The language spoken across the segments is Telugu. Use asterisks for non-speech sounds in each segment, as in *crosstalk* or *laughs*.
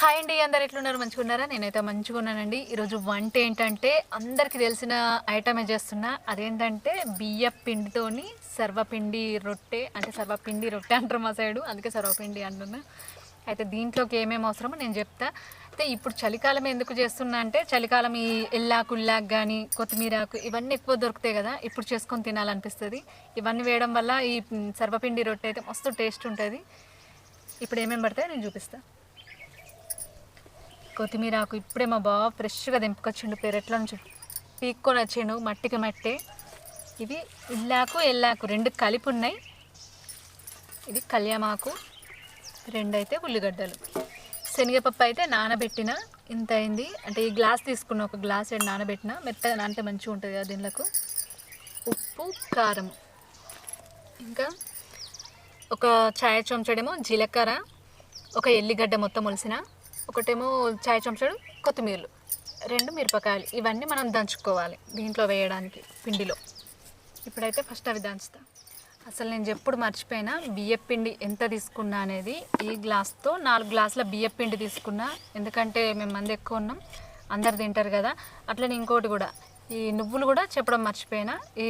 హాయ్ అండి అందరు ఎట్లున్నారు? మంచిగా ఉన్నారా? నేనైతే మంచిగా ఉన్నానండి. ఈరోజు వంట ఏంటంటే అందరికీ తెలిసిన ఐటమే చేస్తున్నా. అదేంటంటే బియ్య పిండితోని సర్వపిండి రొట్టె అంటే సర్వపిండి రొట్టె అంటారు మా సైడు అందుకే సర్వపిండి అంటున్నా. అయితే దీంట్లోకి ఏమేమి అవసరమో నేను చెప్తా. అయితే ఇప్పుడు చలికాలం ఎందుకు చేస్తున్నా అంటే చలికాలం ఈ ఎల్లాకు ఉల్లాకు కానీ కొత్తిమీరాకు ఇవన్నీ ఎక్కువ దొరుకుతాయి కదా ఇప్పుడు చేసుకొని తినాలనిపిస్తుంది. ఇవన్నీ వేయడం వల్ల ఈ సర్వపిండి రొట్టె అయితే మస్తు టేస్ట్ ఉంటుంది. ఇప్పుడు ఏమేమి పడతాయో నేను చూపిస్తాను కొత్తిమీర ఆకు. ఇప్పుడే మా బావ ఫ్రెష్గా దింపుకొచ్చిండు పెరట్లో నుంచి పీక్కొని వచ్చిండు మట్టికి మట్టే. ఇవి ఇల్లాకు ఎల్లాకు రెండు కలిపి ఉన్నాయి ఇది కళ్యామాకు రెండు అయితే ఉల్లిగడ్డలు. శనగపప్పు అయితే నానబెట్టిన. ఇంత అయింది. అంటే ఈ గ్లాస్ తీసుకున్న ఒక గ్లాస్ రెండు నానబెట్టిన. మెత్తగా నానితే మంచిగా ఉంటుంది కదా దీనిలకు. ఉప్పు కారం. ఇంకా ఒక ఛాయ చెంచడేమో జీలకర్ర. ఒక ఎల్లిగడ్డ మొత్తం ఒలిసిన. ఒకటేమో చాయ్ చెంచాడు కొత్తిమీరలు. రెండు మిరపకాయలు. ఇవన్నీ మనం దంచుకోవాలి దీంట్లో వేయడానికి పిండిలో. ఇప్పుడైతే ఫస్ట్ అవి దంచుతా. అసలు నేను ఎప్పుడు మర్చిపోయినా బియ్యం పిండి ఎంత తీసుకున్నా అనేది ఈ గ్లాస్తో నాలుగు గ్లాసుల బియ్యం పిండి తీసుకున్నా. ఎందుకంటే మేము మంది ఎక్కువ ఉన్నాం అందరు తింటారు కదా. అట్లనే ఇంకోటి కూడా. ఈ నువ్వులు కూడా చెప్పడం మర్చిపోయినా. ఈ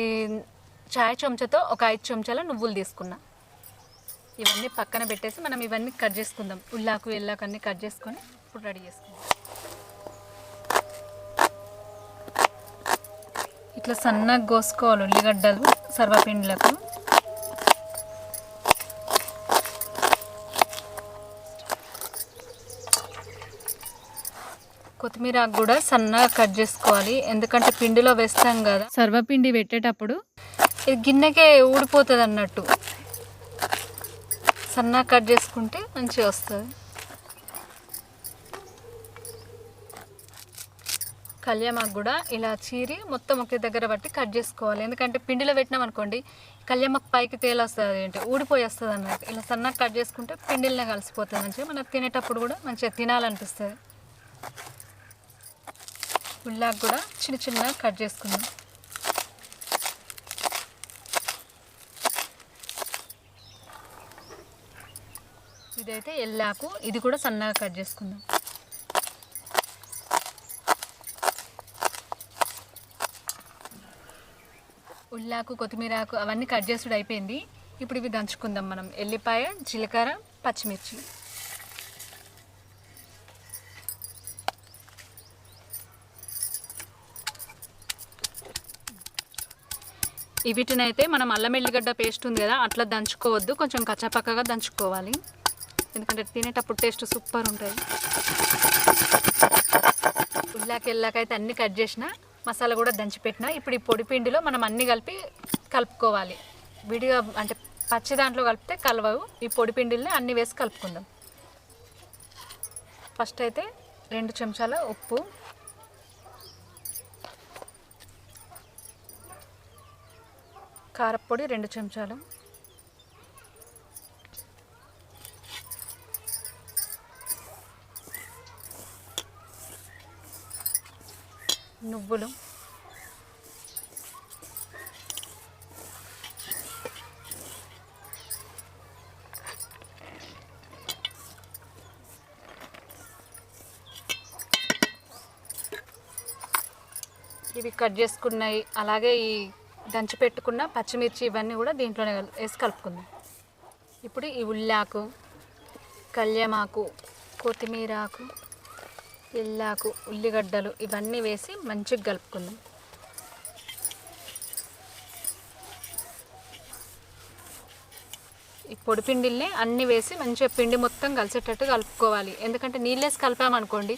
చాయ్ చెంచాతో ఒక ఐదు చెంచాల నువ్వులు తీసుకున్నా. ఇవన్నీ పక్కన పెట్టేసి మనం ఇవన్నీ కట్ చేసుకుందాం. ఉల్లాకు ఎల్లాకు అన్నీ కట్ చేసుకొని ఇప్పుడు రెడీ చేసుకుందాం. ఇట్లా సన్నగా కోసుకోవాలి ఉల్లిగడ్డలు సర్వపిండిలకు. కొత్తిమీర ఆకు కూడా సన్నగా కట్ చేసుకోవాలి. ఎందుకంటే పిండిలో వేస్తాం కదా. సర్వపిండి పెట్టేటప్పుడు ఇది గిన్నెకే ఊడిపోతుంది అన్నట్టు సన్నగా కట్ చేసుకుంటే మంచిగా వస్తుంది. కళ్యామాకు కూడా ఇలా చీరి మొత్తం ఒకే దగ్గర బట్టి కట్ చేసుకోవాలి. ఎందుకంటే పిండిలో పెట్టినాం అనుకోండి కళ్యామాకు పైకి తేలొస్తుంది ఏంటి? ఊడిపోయేస్తుంది అన్నట్టు. ఇలా సన్నగా కట్ చేసుకుంటే పిండిలనే కలిసిపోతుంది మంచిగా. మనం తినేటప్పుడు కూడా మంచిగా తినాలనిపిస్తుంది. ఉల్లాకు కూడా చిన్న చిన్నగా కట్ చేసుకుందాం. ఇదైతే ఎల్లాకు. ఇది కూడా సన్నగా కట్ చేసుకుందాం. ఉల్లాకు కొత్తిమీరాకు అవన్నీ కట్ చేసుడు అయిపోయింది. ఇప్పుడు ఇవి దంచుకుందాం మనం. ఎల్లిపాయ జీలకర్ర పచ్చిమిర్చి. వీటినైతే మనం అల్లం ఎల్లిగడ్డ పేస్ట్ ఉంది కదా అట్లా దంచుకోవద్దు. కొంచెం కచ్చపక్కగా దంచుకోవాలి. ఎందుకంటే తినేటప్పుడు టేస్ట్ సూపర్ ఉంటుంది. ఉల్లాకి ఎల్లాకైతే అన్ని కట్ చేసిన మసాలా కూడా దంచిపెట్టిన ఇప్పుడు ఈ పొడి పిండిలో మనం అన్ని కలిపి కలుపుకోవాలి. విడిగా అంటే పచ్చి దాంట్లో కలిపితే కలవవు ఈ పొడి పిండిల్ని అన్ని వేసి కలుపుకుందాం. ఫస్ట్ అయితే రెండు చెంచాల ఉప్పు. కారపొడి రెండు చెంచాలు. నువ్వులు. ఇవి కట్ చేసుకున్నాయి. అలాగే ఈ దంచి పెట్టుకున్న పచ్చిమిర్చి ఇవన్నీ కూడా దీంట్లోనే వేసి కలుపుకుందాం. ఇప్పుడు ఈ ఉల్లాకు కళ్యామాకు కొత్తిమీర ఆకు ఎల్లాకు ఉల్లిగడ్డలు ఇవన్నీ వేసి మంచిగా కలుపుకుందాం. ఈ పొడి పిండిల్ని అన్నీ వేసి మంచిగా పిండి మొత్తం కలిసేటట్టు కలుపుకోవాలి. ఎందుకంటే నీళ్ళేసి కలిపామనుకోండి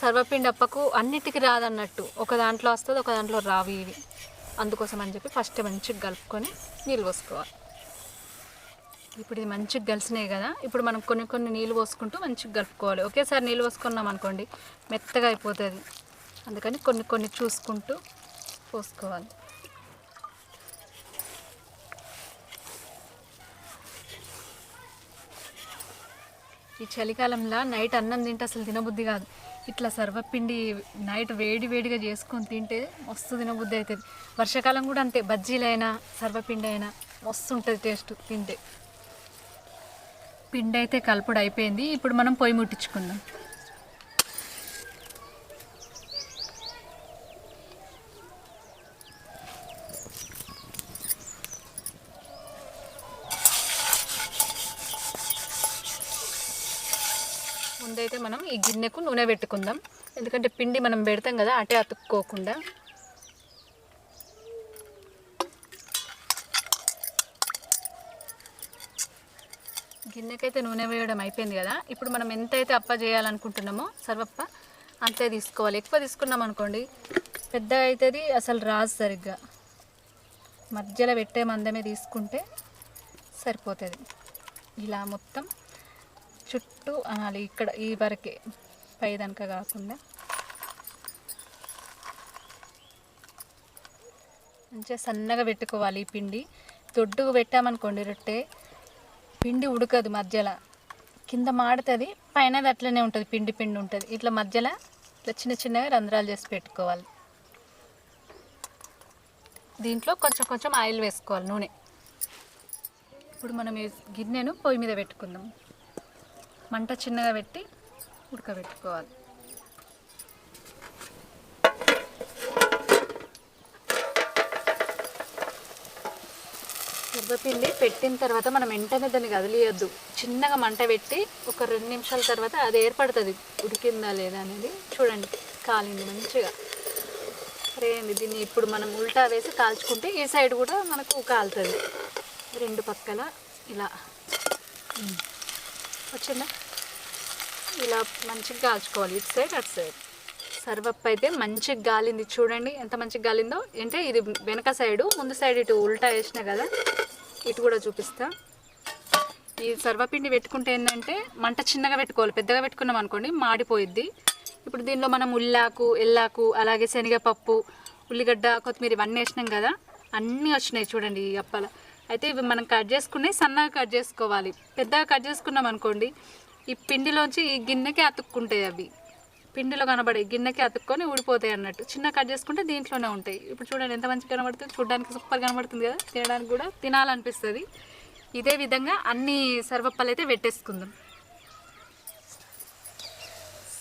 సర్వపిండి అప్పకు అన్నిటికి రాదన్నట్టు. ఒక దాంట్లో వస్తుంది ఒక దాంట్లో రావు ఇవి. అందుకోసం అని చెప్పి ఫస్ట్ మంచిగా కలుపుకొని నీళ్ళు పోసుకోవాలి. ఇప్పుడు ఇది మంచిగా కలిసినాయి కదా. ఇప్పుడు మనం కొన్ని కొన్ని నీళ్ళు పోసుకుంటూ మంచిగా కలుపుకోవాలి. ఒకేసారి నీళ్ళు పోసుకున్నాం అనుకోండి మెత్తగా అయిపోతుంది. అందుకని కొన్ని కొన్ని చూసుకుంటూ పోసుకోవాలి. ఈ చలికాలంలో నైట్ అన్నం తింటే అసలు తినబుద్ధి కాదు. ఇట్లా సర్వపిండి నైట్ వేడి వేడిగా చేసుకొని తింటే మస్తు తినబుద్ధి అవుతుంది. వర్షాకాలం కూడా అంతే బజ్జీలైనా సర్వపిండి అయినా మస్తు ఉంటుంది టేస్ట్ తింటే. పిండి అయితే కలపడు అయిపోయింది. ఇప్పుడు మనం పొయ్యి ముట్టించుకుందాం. ముందైతే మనం ఈ గిన్నెకు నూనె పెట్టుకుందాం. ఎందుకంటే పిండి మనం పెడతాం కదా అటే అతుక్కోకుండా. గిన్నెకైతే నూనె వేయడం అయిపోయింది కదా. ఇప్పుడు మనం ఎంతైతే అప్ప చేయాలనుకుంటున్నామో సర్వప్ప అంతే తీసుకోవాలి. ఎక్కువ తీసుకున్నాం అనుకోండి పెద్దగా అవుతుంది అసలు రాదు సరిగ్గా. మధ్యలో పెట్టే మందమే తీసుకుంటే సరిపోతుంది. ఇలా మొత్తం చుట్టూ అనాలి ఇక్కడ ఈ వరకే పైదనక కాకుండా. మంచిగా సన్నగా పెట్టుకోవాలి ఈ పిండి. దొడ్డుకు పెట్టామనుకోండి రొట్టె పిండి ఉడకదు మధ్యలో. కింద మాడుతుంది పైన అట్లనే ఉంటుంది పిండి పిండి ఉంటుంది. ఇట్లా మధ్యలో ఇట్లా చిన్న చిన్నగా రంధ్రాలు చేసి పెట్టుకోవాలి. దీంట్లో కొంచెం కొంచెం ఆయిల్ వేసుకోవాలి నూనె. ఇప్పుడు మనం గిన్నెను పొయ్యి మీద పెట్టుకుందాం. మంట చిన్నగా పెట్టి ఉడకబెట్టుకోవాలి. ఎర్రపిండి పెట్టిన తర్వాత మనం వెంటనే దాన్ని కదిలియద్దు చిన్నగా మంట పెట్టి ఒక రెండు నిమిషాల తర్వాత అది ఏర్పడుతుంది. ఉడికిందా లేదా అనేది చూడండి. కాలింది మంచిగా. రేంది దీన్ని ఇప్పుడు మనం ఉల్టా వేసి కాల్చుకుంటే ఈ సైడ్ కూడా మనకు కాలుతుంది. రెండు పక్కల ఇలా. వచ్చిందా? ఇలా మంచిగా కాల్చుకోవాలి. ఇటు సైడ్ అటు సైడ్. సర్వప్ప అయితే మంచిగా గాలింది. చూడండి ఎంత మంచిగా గాలిందో. అంటే ఇది వెనక సైడు ముందు సైడ్ ఇటు ఉల్టా వేసిన కదా ఇటు కూడా చూపిస్తా. ఈ సర్వపిండి పెట్టుకుంటే ఏంటంటే మంట చిన్నగా పెట్టుకోవాలి. పెద్దగా పెట్టుకున్నాం అనుకోండి మాడిపోయిద్ది. ఇప్పుడు దీనిలో మనం ఉల్లాకు ఎల్లాకు అలాగే శనగపప్పు ఉల్లిగడ్డ కొత్తిమీర ఇవన్నీ వేసినాం కదా అన్నీ వచ్చినాయి చూడండి ఈ అప్పల. అయితే ఇవి మనం కట్ చేసుకునే సన్నగా కట్ చేసుకోవాలి. పెద్దగా కట్ చేసుకున్నాం అనుకోండి ఈ పిండిలోంచి ఈ గిన్నెకి అతుక్కుంటాయి అవి. పిండిలో కనబడే గిన్నెకి అతుక్కొని ఊడిపోతాయి అన్నట్టు. చిన్న కట్ చేసుకుంటే దీంట్లోనే ఉంటాయి. ఇప్పుడు చూడండి ఎంత మంచిగా కనబడుతుంది. చూడడానికి సూపర్ కనబడుతుంది కదా. తినడానికి కూడా తినాలనిపిస్తుంది. ఇదే విధంగా అన్ని సర్వప్పలు అయితే పెట్టేసుకుందాం.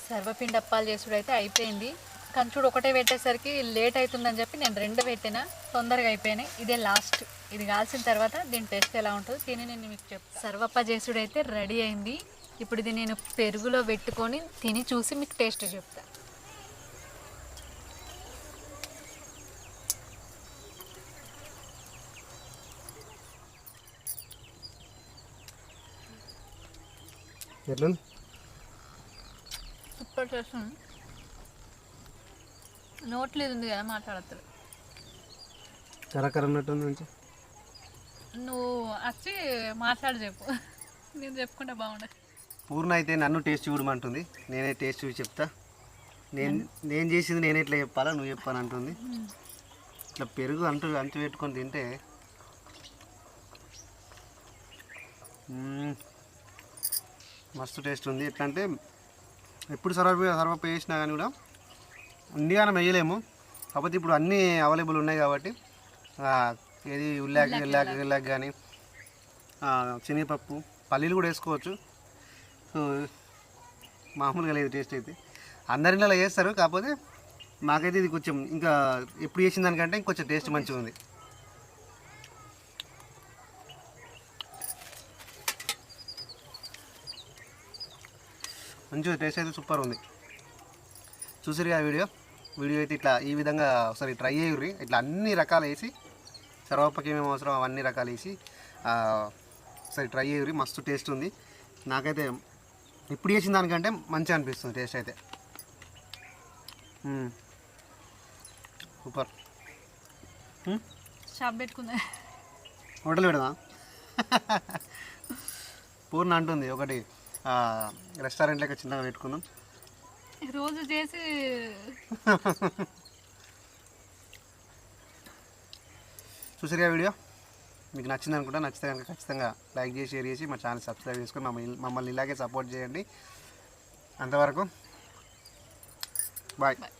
సర్వపిండి అప్పాలు చేసుడు అయితే అయిపోయింది. కంచుడు ఒకటే పెట్టేసరికి లేట్ అవుతుందని చెప్పి నేను రెండు పెట్టినా. తొందరగా అయిపోయినాయి. ఇదే లాస్ట్ ఇది కాల్చిన తర్వాత దీని టేస్ట్ ఎలా ఉంటుందో తిని నేను మీకు చెప్తాను సర్వప్ప చేసుడు అయితే రెడీ అయింది. ఇప్పుడు ఇది నేను పెరుగులో పెట్టుకొని తిని చూసి మీకు టేస్ట్ చెప్తా. ఎట్లుంది సూపర్ టేస్ట్ ఉంది. నోట్లో ఇది ఉంది కదా మాట్లాడతారు కరకర ఉన్నట్టుంది మంచి. నువ్వు వచ్చి మాట్లాడి చెప్పు. నేను చెప్పుకుంటే బాగుండదు పూర్ణ అయితే నన్ను టేస్ట్ చూడమంటుంది. నేనే టేస్ట్ చూసి చెప్తా. నేను నేను చేసింది నేను ఎట్లా చెప్పాలా నువ్వు చెప్పాను అంటుంది. ఇట్లా పెరుగు అంటు అంచు పెట్టుకొని తింటే మస్తు టేస్ట్ ఉంది. ఎట్లా అంటే ఎప్పుడు సర్వ సర్వప చేసినా కానీ కూడా అన్నిగానే వేయలేము కాకపోతే ఇప్పుడు అన్నీ అవైలబుల్ ఉన్నాయి కాబట్టి ఏది ఉల్లాకి ఉల్లాకి ఉల్లాకి కానీ శనగపప్పు పల్లీలు కూడా వేసుకోవచ్చు. మామూలుగా లేదు టేస్ట్ అయితే. అందరిలో అలా చేస్తారు కాకపోతే మాకైతే ఇది కొంచెం ఇంకా ఎప్పుడు చేసిన దానికంటే ఇంకొంచెం టేస్ట్ మంచిగా ఉంది. మంచిగా టేస్ట్ అయితే సూపర్ ఉంది. చూసారు ఆ వీడియో? వీడియో అయితే ఇట్లా ఈ విధంగా ఒకసారి ట్రై చేయుర్రి. ఇట్లా అన్ని రకాలు వేసి సర్వపకి ఏమేమి అవసరం అవన్నీ రకాలు వేసి ఒకసారి ట్రై చేయుర్రి. మస్తు టేస్ట్ ఉంది. నాకైతే ఇప్పుడు చేసిన దానికంటే మంచిగా అనిపిస్తుంది టేస్ట్ అయితే. సూపర్? షాప్ పెట్టుకుందా హోటల్ పెడదా? పూర్ణ అంటుంది. ఒకటి రెస్టారెంట్ లెక్క చిన్నగా పెట్టుకుందాం. రోజు చేసి *laughs* చూసారుగా వీడియో? మీకు నచ్చింది అనుకుంటా నచ్చితే కనుక ఖచ్చితంగా లైక్ చేసి షేర్ చేసి మా ఛానల్ సబ్స్క్రైబ్ చేసుకొని మమ్మల్ని మమ్మల్ని ఇలాగే సపోర్ట్ చేయండి. అంతవరకు బాయ్. బాయ్.